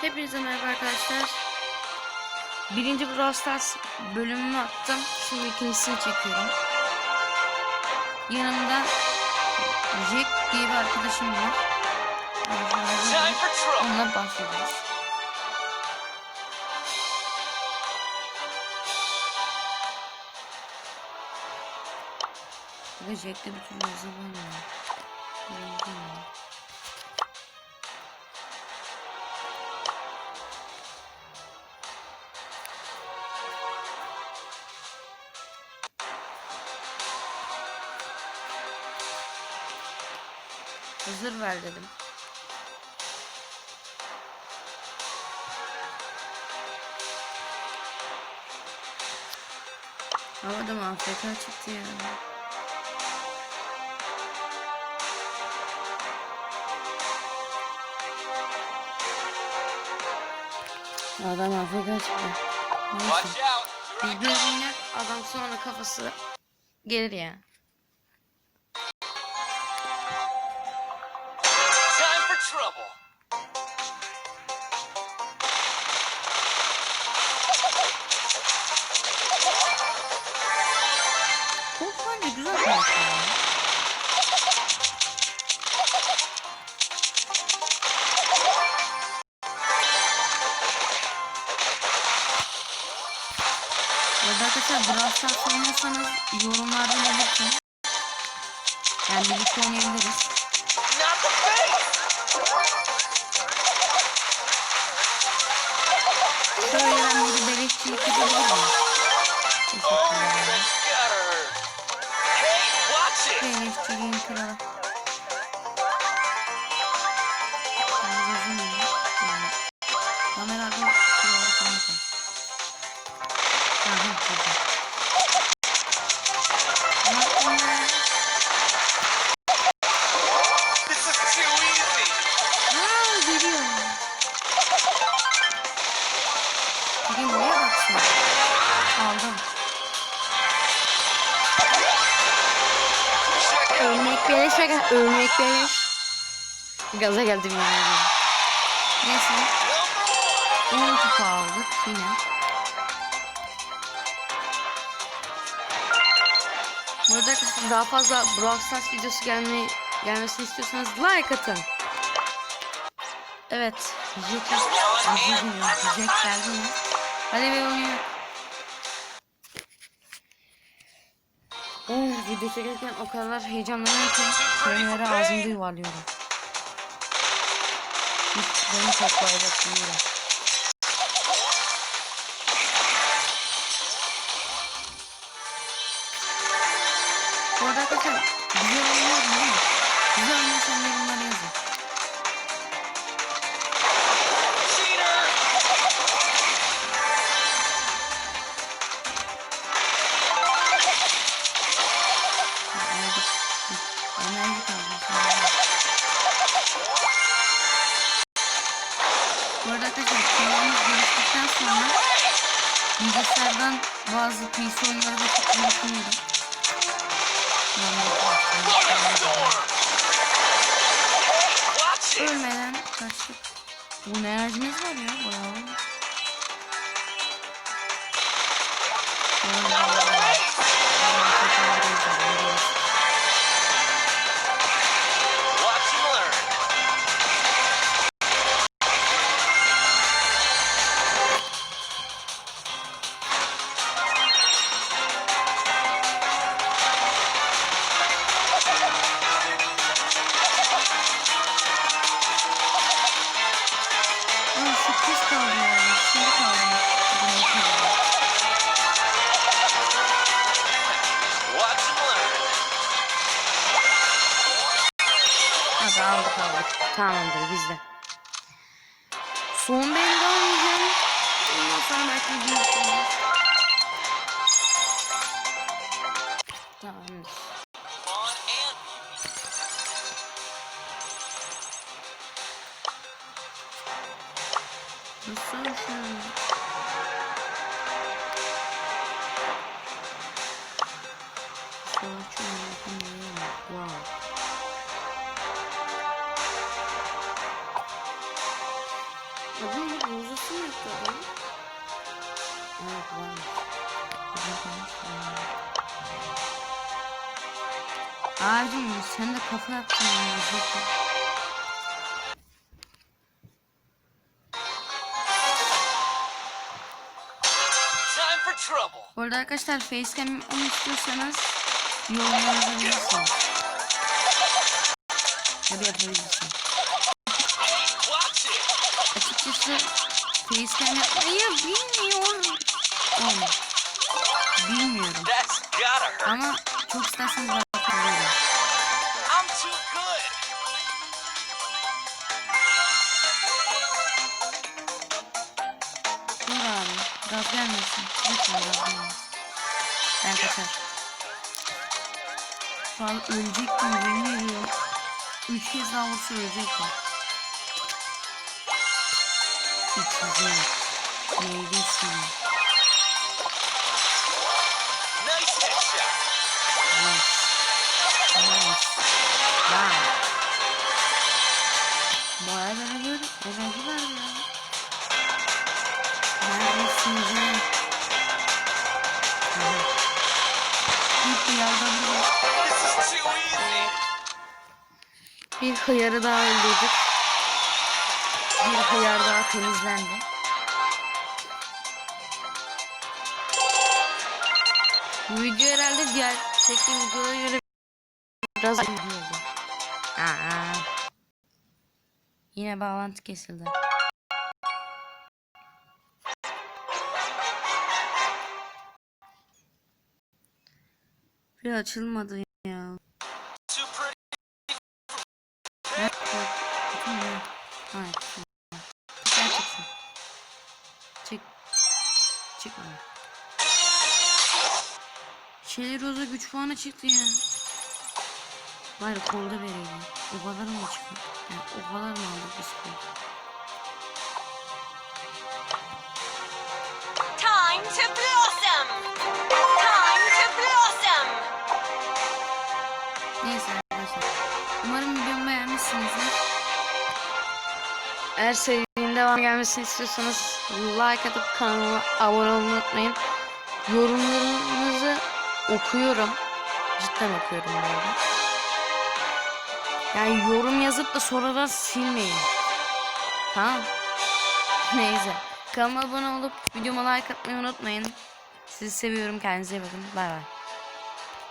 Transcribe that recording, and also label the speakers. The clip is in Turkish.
Speaker 1: Hepinize merhaba arkadaşlar. Birinci Brawl Stars bölümünü attım. Şimdi ikincisini çekiyorum. Yanımda Jack diye bir arkadaşım var. Onunla bahsediyoruz. Ve Jack'te bir türlü. Yazılamıyor. Hazır ver dedim. Havada mı AFK çıktı ya. Adam AFK çıktı. Neyse. Biz böyle oynar adam sonra kafası gelir ya.
Speaker 2: Time
Speaker 1: arkadaşlar Brawl oynuyorsanız yorumlarda belirtin. Yani birlikte oynayabiliriz. Şöyle ben bir beleşçiyi gidebilir miyim? Teşekkürler. Beleşçiliğin kralı. Örnek beleş aga. Örnek beleş. Gaza geldim yani. Neyse.
Speaker 2: Number one.
Speaker 1: 10 kupa aldık yine. Bu arada arkadaşlar daha fazla Brawl Stars videosu gelmeyi, gelmesini istiyorsanız like atın. Evet. Jack, Jack, geldi mi? Hadi bir oynuyor. Oh, video çekerken o kadar heyecanlanıyorum ki kelimeleri ağzımda yuvarlıyorum. Hiç beni çok bayraklıyorum. Bilgisayardan bazı PC oyunları da çıkmayı düşünüyorum. Ölmeden kaçtık. Bu enerjimiz var ya bayağı.
Speaker 2: Not
Speaker 1: Hadi aldık aldık. Tamamdır bizde. Son belli almayacağım. Ondan sonra belki bir Güzel konuş. Abicim sen de kafa yaptın ya. Bu arada arkadaşlar facecam yapmamı istiyorsanız yorumlara yazabilirsiniz. Ya da yapabilirsin. Açıkçası facecam yapmayı bilmiyorum. Bilmiyorum. Ama çok isterseniz Ben kaçar. Şu an ölecektim yemin ediyorum. Üç kez daha vursa ölecektim. İçecek. Meyve suyu. Bir hıyarı daha öldürdük. Bir hıyar daha temizlendi. Bu video herhalde diğer çektiğim videolara göre biraz uzun. Yine bağlantı kesildi. Bir açılmadı ya. 3 puana çıktı ya. Bari kolda vereyim. O kadar mı çıktı? Yani o kadar mı aldık biz kol?
Speaker 3: Time to blossom. Time to blossom.
Speaker 1: Neyse. Umarım videomu. Eğer serinin devam gelmesini istiyorsanız like atıp kanalıma abone olmayı unutmayın. Yorumlarınızı okuyorum. Cidden okuyorum bu. Yani yorum yazıp da sonradan silmeyin. Tamam. Neyse. Kanalıma abone olup videoma like atmayı unutmayın. Sizi seviyorum. Kendinize iyi bakın. Bay bay.